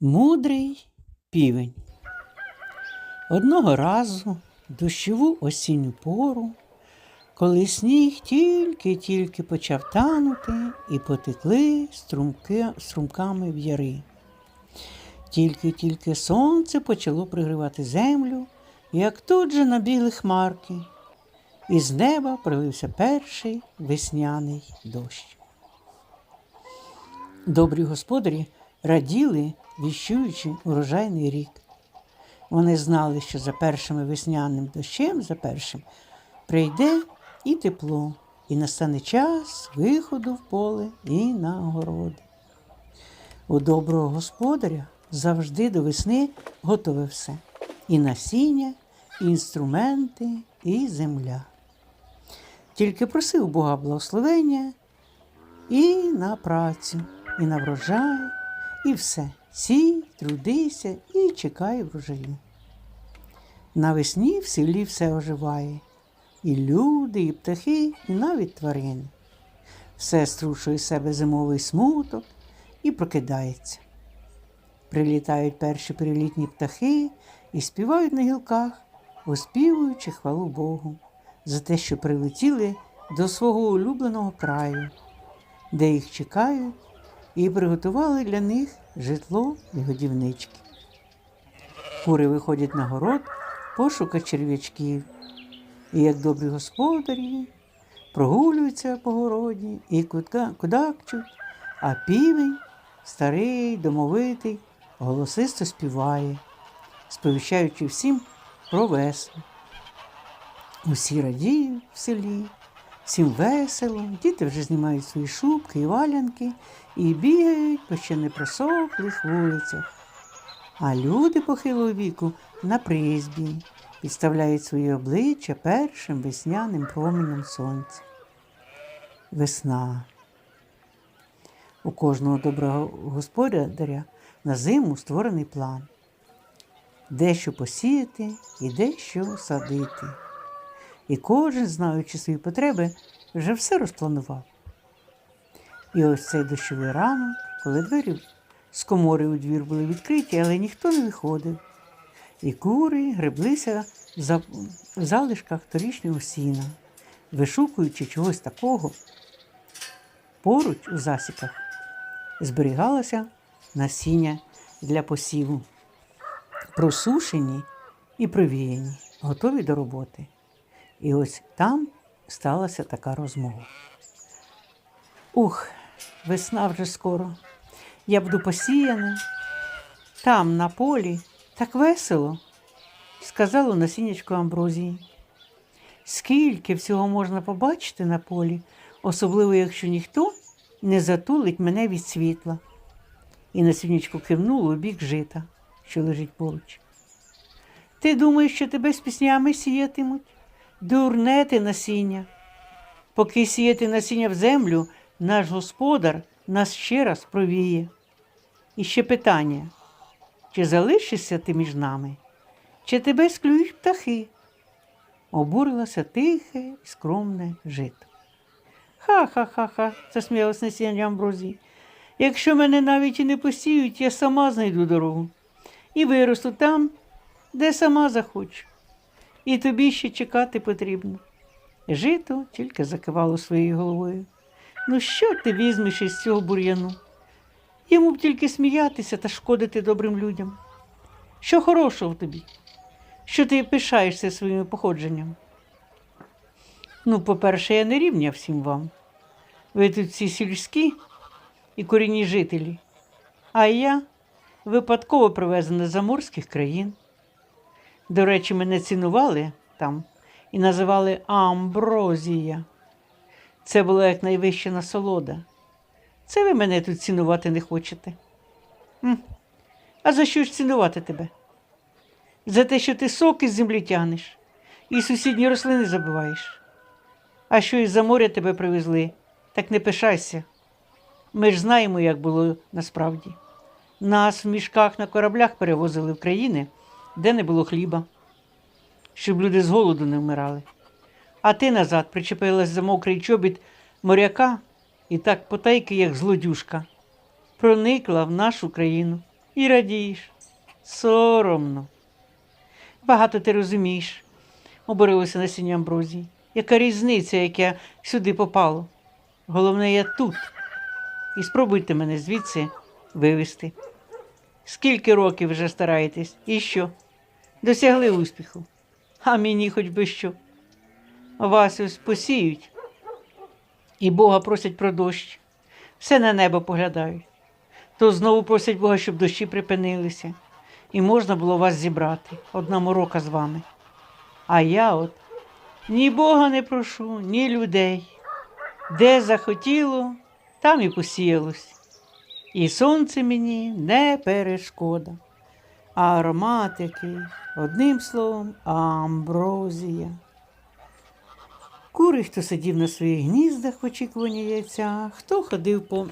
Мудрий півень. Одного разу дощову осінню пору, коли сніг тільки-тільки почав танути і потекли струмки, струмками в яри. Тільки-тільки сонце почало пригрівати землю, як тут же набігли хмарки, і з неба пролився перший весняний дощ. Добрі господарі раділи, віщуючи урожайний рік. Вони знали, що за першим весняним дощем, за першим, прийде і тепло, і настане час виходу в поле і на огороди. У доброго господаря завжди до весни готове все: і насіння, і інструменти, і земля. Тільки просив Бога благословення і на працю, і на врожай, і все. Сій, трудися і чекай врожаю. Навесні в селі все оживає. І люди, і птахи, і навіть тварини. Все струшує себе зимовий смуток і прокидається. Прилітають перші прилітні птахи і співають на гілках, оспівуючи хвалу Богу за те, що прилетіли до свого улюбленого краю, де їх чекають і приготували для них житло і годівнички. Кури виходять на город пошука черв'ячків, і як добрі господарі прогулюються по городі і кудакчуть, а півень, старий, домовитий, голосисто співає, сповіщаючи всім про весну. Усі радіють в селі, всім весело, діти вже знімають свої шубки і валянки і бігають по ще не просохлих вулицях. А люди похилого віку на призбі підставляють свої обличчя першим весняним променем сонця. Весна. У кожного доброго господаря на зиму створений план. Дещо посіяти і дещо садити. І кожен, знаючи свої потреби, вже все розпланував. І ось цей дощовий ранок, коли двері з комори у двір були відкриті, але ніхто не виходив. І кури греблися в залишках торішнього сіна, вишукуючи чогось такого. Поруч у засіках зберігалося насіння для посіву, просушені і провіяні, готові до роботи. І ось там сталася така розмова. Ух, весна вже скоро. Я буду посіяна. Там, на полі, так весело, сказало насіннячко Амброзії. Скільки всього можна побачити на полі, особливо якщо ніхто не затулить мене від світла. І насіннячко кивнуло у бік жита, що лежить поруч. Ти думаєш, що тебе з піснями сіятимуть? Дурне ти насіння. Поки сіяти насіння в землю, наш господар нас ще раз провіє. І ще питання: чи залишишся ти між нами, чи тебе склюють птахи? Обурилося тихе і скромне жито. Ха-ха-ха-ха, засміялась насіння Амброзії. Якщо мене навіть і не посіють, я сама знайду дорогу і виросту там, де сама захочу. І тобі ще чекати потрібно. Жито тільки закивало своєю головою. Ну, що ти візьмеш із цього бур'яну? Йому б тільки сміятися та шкодити добрим людям. Що хорошого тобі? Що ти пишаєшся своїми походженнями? Ну, по-перше, я не рівня всім вам. Ви тут всі сільські і корінні жителі, а я випадково привезена з заморських країн. До речі, мене цінували там і називали Амброзія. Це була як найвища насолода. Це ви мене тут цінувати не хочете. М. А за що ж цінувати тебе? За те, що ти сок із землі тягнеш і сусідні рослини забиваєш. А що із-за моря тебе привезли, так не пишайся. Ми ж знаємо, як було насправді. Нас в мішках на кораблях перевозили в країни, де не було хліба, щоб люди з голоду не вмирали. А ти назад причепилась за мокрий чобіт моряка і так потайки, як злодюшка, проникла в нашу країну. і радієш. Соромно. Багато ти розумієш, оборилося насіння Амброзії. Яка різниця, як я сюди попало? Головне, я тут. І спробуйте мене звідси вивезти. Скільки років вже стараєтесь? І що? Досягли успіху. А мені хоч би що. Вас ось посіють. І Бога просять про дощ. Все на небо поглядають. То знову просять Бога, щоб дощі припинилися, і можна було вас зібрати, одна морока з вами. А я от ні Бога не прошу, ні людей. Де захотіло, там і посіялось. І сонце мені не перешкода. Аромат який, одним словом, амброзія. Кури, хто сидів на своїх гніздах в очікуванні яйця, хто ходив по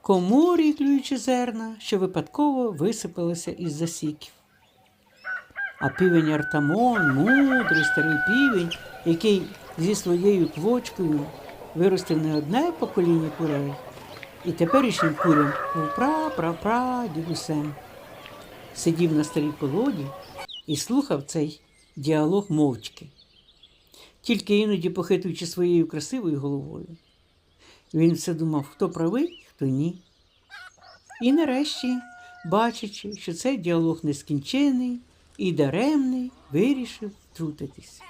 коморі, клюючи зерна, що випадково висипалися із засіків. А півень Артамон, мудрий старий півень, який зі своєю квочкою виростив не одне покоління курей, і теперішнім курям був пра-пра-пра дідусем. Сидів на старій колоді і слухав цей діалог мовчки, тільки іноді похитуючи своєю красивою головою. Він все думав, хто правий, хто ні. І нарешті, бачачи, що цей діалог нескінчений і даремний, вирішив втрутитись.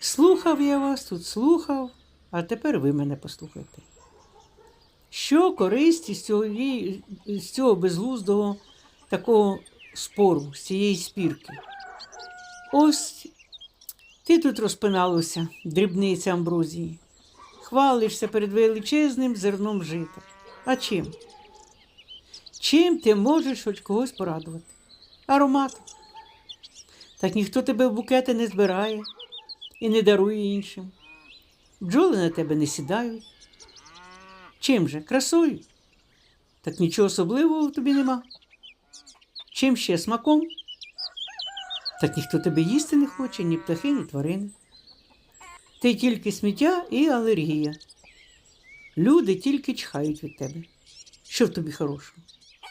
Слухав я вас тут, слухав, а тепер ви мене послухайте. Що користі з цього, з цього безглуздого такого спору, з цієї спірки? Ось ти тут розпиналося, дрібниця амброзії. Хвалишся перед величезним зерном жита. А чим? Чим ти можеш хоч когось порадувати? Ароматом. Так ніхто тебе в букети не збирає і не дарує іншим. Бджоли на тебе не сідають. Чим же? Красою? Так нічого особливого в тобі нема. Чим ще смаком? Так ніхто тебе їсти не хоче, ні птахи, ні тварини. Ти тільки сміття і алергія. Люди тільки чхають від тебе. Що в тобі хорошого?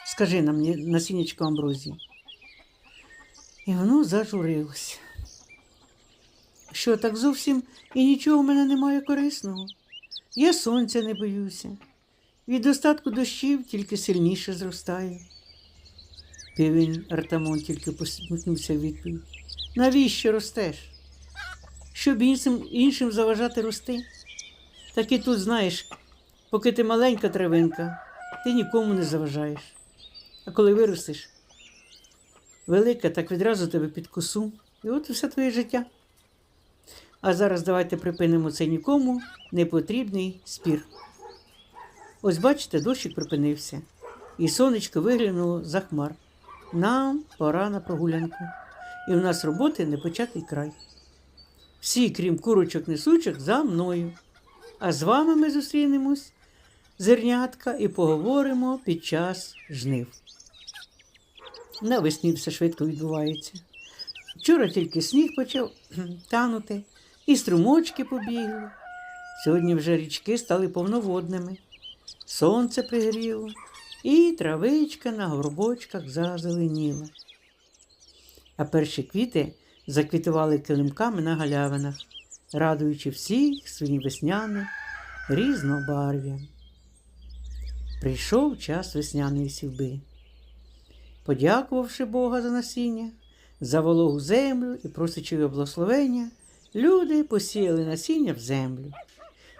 Скажи нам, насіннячко амброзії. І воно зажурилося. Що так зовсім і нічого в мене немає корисного. Я сонця не боюся. Від достатку дощів тільки сильніше зростаю. Півень Артамон тільки посміхнувся в відповідь. Навіщо ростеш? Щоб іншим, іншим заважати рости? Так і тут знаєш, поки ти маленька травинка, ти нікому не заважаєш. А коли виростеш, велика, так відразу тебе під косу. І от все твоє життя. А зараз давайте припинимо цей нікому непотрібний спір. Ось бачите, дощик припинився, і сонечко виглянуло за хмар. Нам пора на прогулянку, і в нас роботи не початий край. Всі, крім курочок несучих, за мною. А з вами ми зустрінемось, зернятка, і поговоримо під час жнив. Навесні все швидко відбувається. Вчора тільки сніг почав танути, і струмочки побігли. Сьогодні вже річки стали повноводними, сонце пригріло, і травичка на горбочках зазеленіла. А перші квіти заквітували килимками на галявинах, радуючи всіх своїм весняним різнобарв'ям. Прийшов час весняної сівби. Подякувавши Бога за насіння, за вологу землю і просячи його благословення, люди посіяли насіння в землю,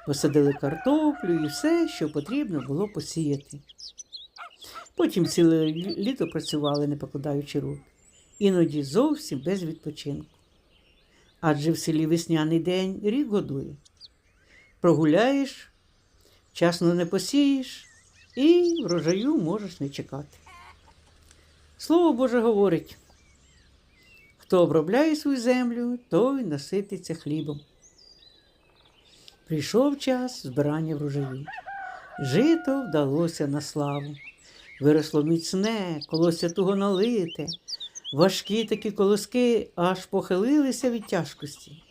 посадили картоплю і все, що потрібно було посіяти. Потім ціле літо працювали, не покладаючи рук, іноді зовсім без відпочинку. Адже в селі весняний день рік годує. Прогуляєш, часно не посієш і врожаю можеш не чекати. Слово Боже говорить, хто обробляє свою землю, той насититься хлібом. Прийшов час збирання врожаю. Жито вдалося на славу. Виросло міцне, колося туго налите, важкі такі колоски аж похилилися від тяжкості.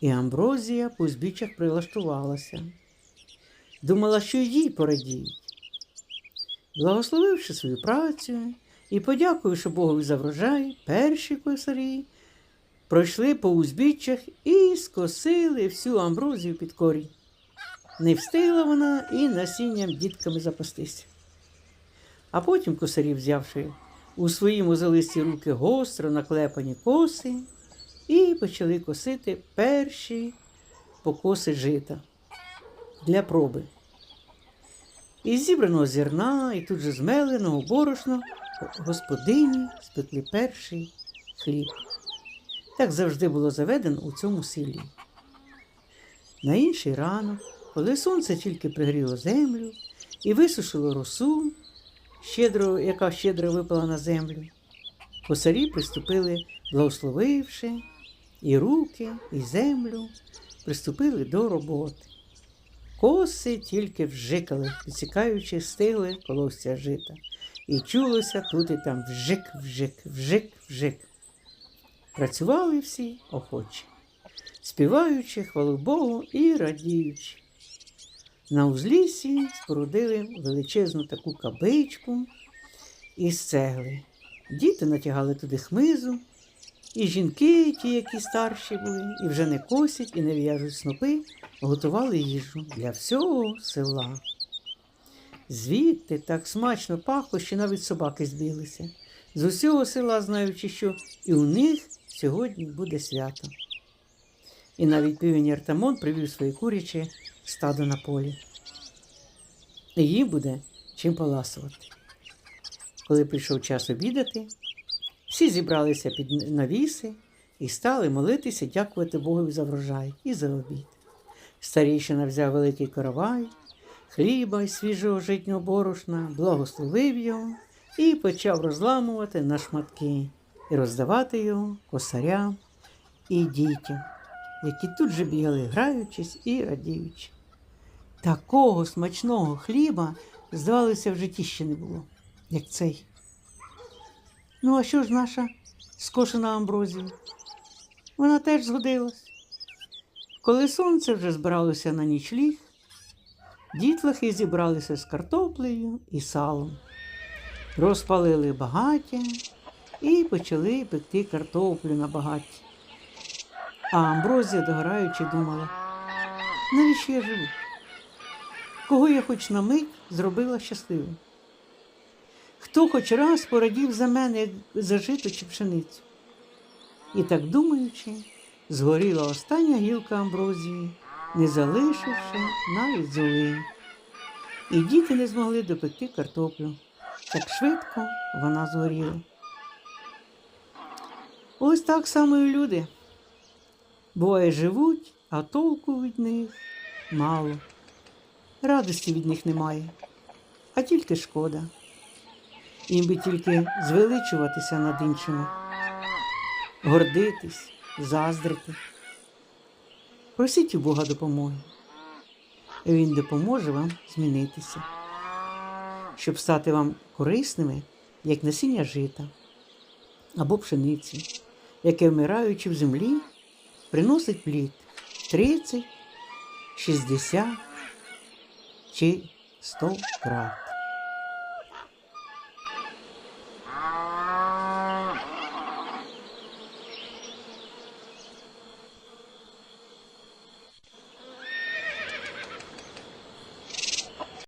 І Амброзія по узбіччях прилаштувалася. Думала, що їй порадіють. Благословивши свою працю і подякувавши Богові за врожай, перші косарі пройшли по узбіччях і скосили всю амброзію під корінь. Не встигла вона і насінням дітками запастися. А потім косарі, взявши у свої мозолисті руки гостро наклепані коси, і почали косити перші покоси жита для проби. Із зібраного зерна і тут же змеленого борошна господині спекли перший хліб. Так завжди було заведено у цьому селі. На інший ранок, коли сонце тільки пригріло землю і висушило росу, щедро, яка щедро випала на землю, косарі приступили, благословивши, і руки, і землю, приступили до роботи. Коси тільки вжикали, підсікаючи стигли колосся жита. І чулося тут і там вжик, вжик, вжик, вжик. Працювали всі охочі, співаючи хвалу Богу і радіючи. На узліссі спорудили величезну таку кабичку із цегли. Діти натягали туди хмизу, і жінки, ті, які старші були, і вже не косять і не в'яжуть снопи, готували їжу для всього села. Звідти так смачно пахло, що навіть собаки збіглися. З усього села, знаючи, що і у них сьогодні буде свято. І навіть півень Артамон привів своє куряче стадо на полі. І їм буде чим поласувати. Коли прийшов час обідати, всі зібралися під навіси і стали молитися, дякувати Богові за врожай і за обід. Старійшина взяв великий каравай, хліба й свіжого житнього борошна, благословив його і почав розламувати на шматки і роздавати його косарям і дітям, які тут же бігали, граючись і радіючи. Такого смачного хліба, здавалося, в житті ще не було, як цей. Ну, а що ж наша скошена амброзія? Вона теж згодилась. Коли сонце вже збиралося на нічліг, дітлахи зібралися з картоплею і салом, розпалили багаття і почали пекти картоплю на багатті. А амброзія, догораючи, думала, навіщо я живу? Кого я хоч на мить зробила щасливим? Хто хоч раз порадів за мене, як за жито чи пшеницю? І так думаючи, згоріла остання гілка амброзії, не залишивши навіть золи. І діти не змогли допекти картоплю. Так швидко вона згоріла. Ось так само і люди. Буває, живуть, а толку від них мало. Радості від них немає, а тільки шкода. Їм би тільки звеличуватися над іншими, гордитись, заздрити. Просіть у Бога допомоги. і Він допоможе вам змінитися, щоб стати вам корисними, як насіння жита або пшениці, яке, вмираючи в землі, приносить плід 30, 60 чи 100 крат.